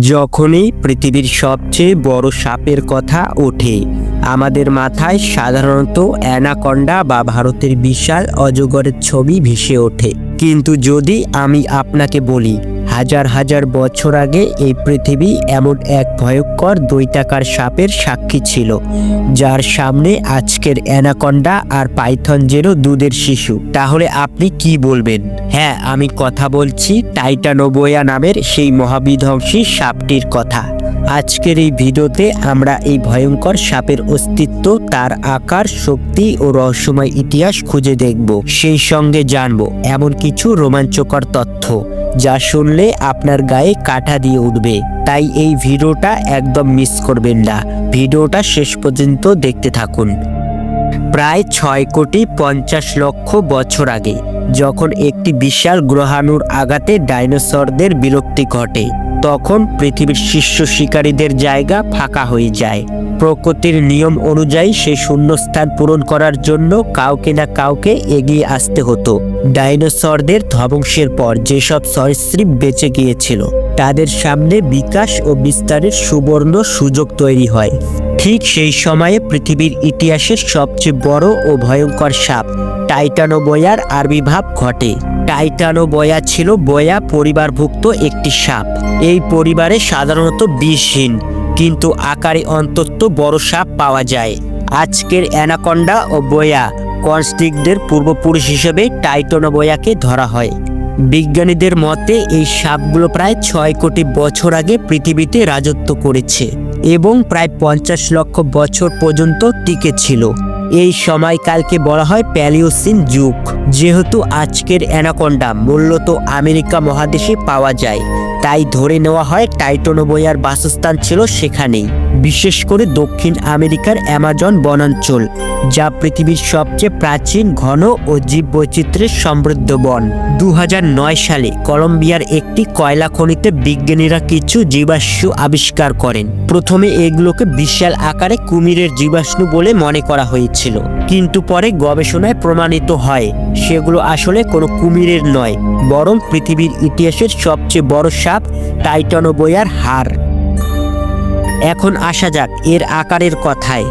যখনই পৃথিবীর সবচেয়ে বড় সাপের কথা ওঠে, আমাদের মাথায় সাধারণত অ্যানাকন্ডা বা ভারতের বিশাল অজগরের ছবি ভেসে ওঠে। কিন্তু যদি আমি আপনাকে বলি হাজার হাজার বছর আগে এই পৃথিবী এমন এক ভয়ঙ্কর দৈতাকার সাপের সাক্ষী ছিল, যার সামনে আজকের অ্যানাকন্ডা আর পাইথন যেন দুধের শিশু। তাহলে আপনি কি বলবেন? হ্যাঁ আমি কথা বলছি টাইটানোবোয়া নামের সেই মহাবিধ্বংসী সাপটির কথা। আজকের এই ভিডিওতে আমরা এই ভয়ঙ্কর সাপের অস্তিত্ব, তার আকার, শক্তি ও রহস্যময় ইতিহাস খুঁজে দেখব, সেই সঙ্গে জানব এমন কিছু রোমাঞ্চকর তথ্য যা শুনলে আপনার গায়ে কাটা দিয়ে উঠবে। তাই এই ভিডিওটা একদম মিস করবেন না। ভিডিওটা শেষ পর্যন্ত দেখতে থাকুন। প্রায় ছয় কোটি পঞ্চাশ লক্ষ বছর আগে যখন একটি বিশাল গ্রহাণুর আঘাতে ডাইনোসরদের বিলুপ্তি ঘটে, তখন পৃথিবীর শীর্ষ শিকারীদের জায়গা ফাঁকা হয়ে যায়। প্রকৃতির নিয়ম অনুযায়ী সেই শূন্যস্থান পূরণ করার জন্য কাউকে না কাউকে এগিয়ে আসতে হতো। ডাইনোসরদের ধ্বংসের পর যেসব সরীসৃপ বেঁচে গিয়েছিল, তাদের সামনে বিকাশ ও বিস্তারের সুবর্ণ সুযোগ তৈরি হয়। ঠিক সেই সময়ে পৃথিবীর ইতিহাসের সবচেয়ে বড় ও ভয়ঙ্কর সাপ, টাইটানোবয়ার আবির্ভাব ঘটে। টাইটানোবয়া ছিল বয়া পরিবারভুক্ত একটি সাপ। এই পরিবারে সাধারণত বিষহীন, কিন্তু আকারে অন্তত বড় সাপ পাওয়া যায়। আজকের অ্যানাকন্ডা ও বয়া কনস্টিকদের পূর্বপুরুষ হিসেবে টাইটানোবয়াকে ধরা হয়। বিজ্ঞানীদের মতে, এই সাপগুলো প্রায় ছয় কোটি বছর আগে পৃথিবীতে রাজত্ব করেছে। এবং প্রায় পঞ্চাশ লক্ষ বছর পর্যন্ত টিকে ছিল। এই সময়কালকে বলা হয় প্যালিওসিন যুগ। যেহেতু আজকের অ্যানাকোন্ডা মূলত আমেরিকা মহাদেশে পাওয়া যায়, তাই ধরে নেওয়া হয় টাইটোনোবয়ার বাসস্থান ছিল সেখানেই। বিশেষ করে দক্ষিণ আমেরিকার অ্যামাজন বনাঞ্চল, যা পৃথিবীর সবচেয়ে প্রাচীন ঘন ও জীববৈচিত্র্যের সমৃদ্ধ বন। দু হাজার নয় সালে কলম্বিয়ার একটি কয়লা খনিতে বিজ্ঞানীরা কিছু জীবাশ্ম আবিষ্কার করেন। প্রথমে এগুলোকে বিশাল আকারে কুমিরের জীবাশ্ম বলে মনে করা হয়েছিল। কিন্তু পরে গবেষণায় প্রমাণিত হয়, সেগুলো আসলে কোনো কুমিরের নয়, বরং পৃথিবীর ইতিহাসের সবচেয়ে বড় সাপ টাইটানোবয়ার হাড়। এখন আসা যাক এর আকারের কথায়।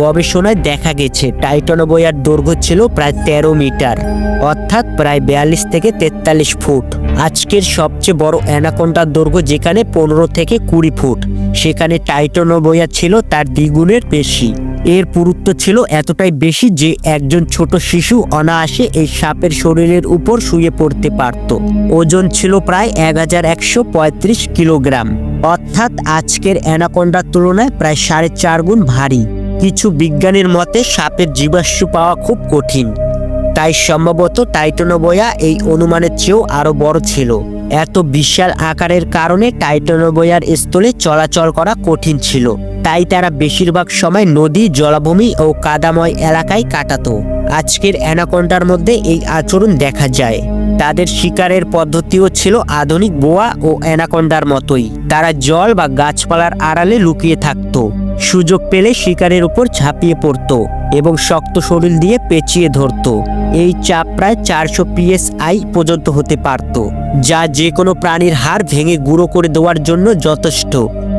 গবেষণায় দেখা গেছে, টাইটানোবয়ার দৈর্ঘ্য ছিল প্রায় তেরো মিটার, অর্থাৎ প্রায় বিয়াল্লিশ থেকে তেতাল্লিশ ফুট। আজকের সবচেয়ে বড় অ্যানাকোন্ডার দৈর্ঘ্য যেখানে পনেরো থেকে কুড়ি ফুট, সেখানে টাইটানোবয়া ছিল তার দ্বিগুণের বেশি। এর পুরুত্ব ছিল এতটাই বেশি যে একজন ছোট শিশু অনায়াসে এই সাপের শরীরের উপর শুয়ে পড়তে পারত। ওজন ছিল প্রায় এক হাজার একশো পঁয়ত্রিশ কিলোগ্রাম। অর্থাৎ আজকের অ্যানাকোন্ডার তুলনায় প্রায় সাড়ে চার গুণ ভারী। কিছু বিজ্ঞানীর মতে, সাপের জীবাশ্ম পাওয়া খুব কঠিন। তাই সম্ভবত টাইটানোবয়া এই অনুমানের চেয়েও আরও বড় ছিল। এত বিশাল আকারের কারণে টাইটানোবয়ার স্থলে চলাচল করা কঠিন ছিল। তাই তারা বেশিরভাগ সময় নদী, জলাভূমি ও কাদাময় এলাকায় কাটাতো। আজকের অ্যানাকোন্ডার মধ্যে এই আচরণ দেখা যায়। তাদের শিকারের পদ্ধতিও ছিল আধুনিক বোয়া ও অ্যানাকোন্ডার মতোই। তারা জল বা গাছপালার আড়ালে লুকিয়ে থাকতো। সুযোগ পেলে শিকারের উপর ঝাঁপিয়ে পড়তো এবং শক্ত শরীর দিয়ে পেঁচিয়ে ধরতো। এই চাপ প্রায় চারশো পিএসআই পর্যন্ত হতে পারত, যা যে কোনো প্রাণীর হাড় ভেঙে গুঁড়ো করে দেওয়ার জন্য যথেষ্ট।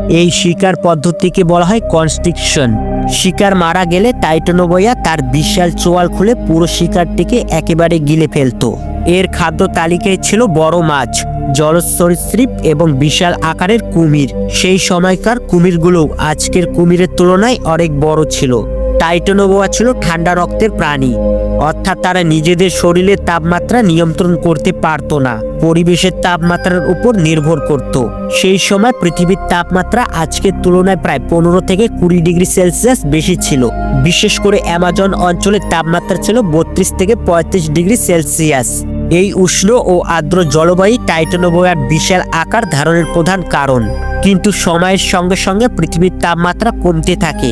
এই শিকার পদ্ধতিকে বলা হয় কনস্ট্রিকশন শিকার মারা গেলে টাইটানোবয়া তার বিশাল চোয়াল খুলে পুরো শিকারটিকে একেবারে গিলে ফেলতো। এর খাদ্য তালিকায় ছিল বড় মাছ, জলসরীসৃপ এবং বিশাল আকারের কুমির। সেই সময়কার কুমিরগুলো আজকের কুমিরের তুলনায় অনেক বড় ছিল। টাইটানোবোয়া ছিল ঠান্ডা রক্তের প্রাণী। অর্থাৎ তারা নিজেদের শরীরের তাপমাত্রা নিয়ন্ত্রণ করতে পারতো না। পরিবেশের তাপমাত্রার উপর নির্ভর করত। সেই সময় পৃথিবীর তাপমাত্রা আজকের তুলনায় প্রায় পনেরো থেকে কুড়ি ডিগ্রি সেলসিয়াস বেশি ছিল। বিশেষ করে অ্যামাজন অঞ্চলের তাপমাত্রা ছিল বত্রিশ থেকে পঁয়ত্রিশ ডিগ্রি সেলসিয়াস। এই উষ্ণ ও আর্দ্র জলবায়ু টাইটানোবোয়ার বিশাল আকার ধারণের প্রধান কারণ। কিন্তু সময়ের সঙ্গে সঙ্গে পৃথিবীর তাপমাত্রা কমতে থাকে।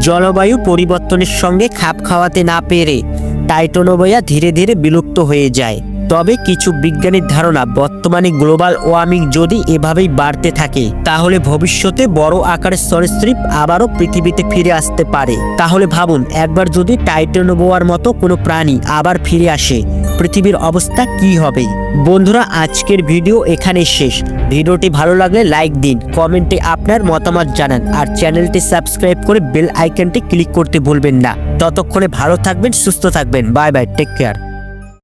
জলবায়ু পরিবর্তনের সঙ্গে খাপ খাওয়াতে না পেরে টাইটোনোবয়া ধীরে ধীরে বিলুপ্ত হয়ে যায়। তবে কিছু বিজ্ঞানীর ধারণা, বর্তমানে গ্লোবাল ওয়ার্মিং যদি এভাবেই বাড়তে থাকে, তাহলে ভবিষ্যতে বড় আকারের সরীসৃপ আবারও পৃথিবীতে ফিরে আসতে পারে। তাহলে ভাবুন, একবার যদি টাইটানোবোয়ার মতো কোনো প্রাণী আবার ফিরে আসে পৃথিবীর অবস্থা কি হবে? বন্ধুরা, আজকের ভিডিও এখানে শেষ। ভিডিওটি ভালো লাগলে লাইক দিন, কমেন্টে আপনার মতামত জানান, আর চ্যানেলটি সাবস্ক্রাইব করে বেল আইকনটি ক্লিক করতে ভুলবেন না। ততক্ষণে ভালো থাকবেন, সুস্থ থাকবেন। Bye bye, take care.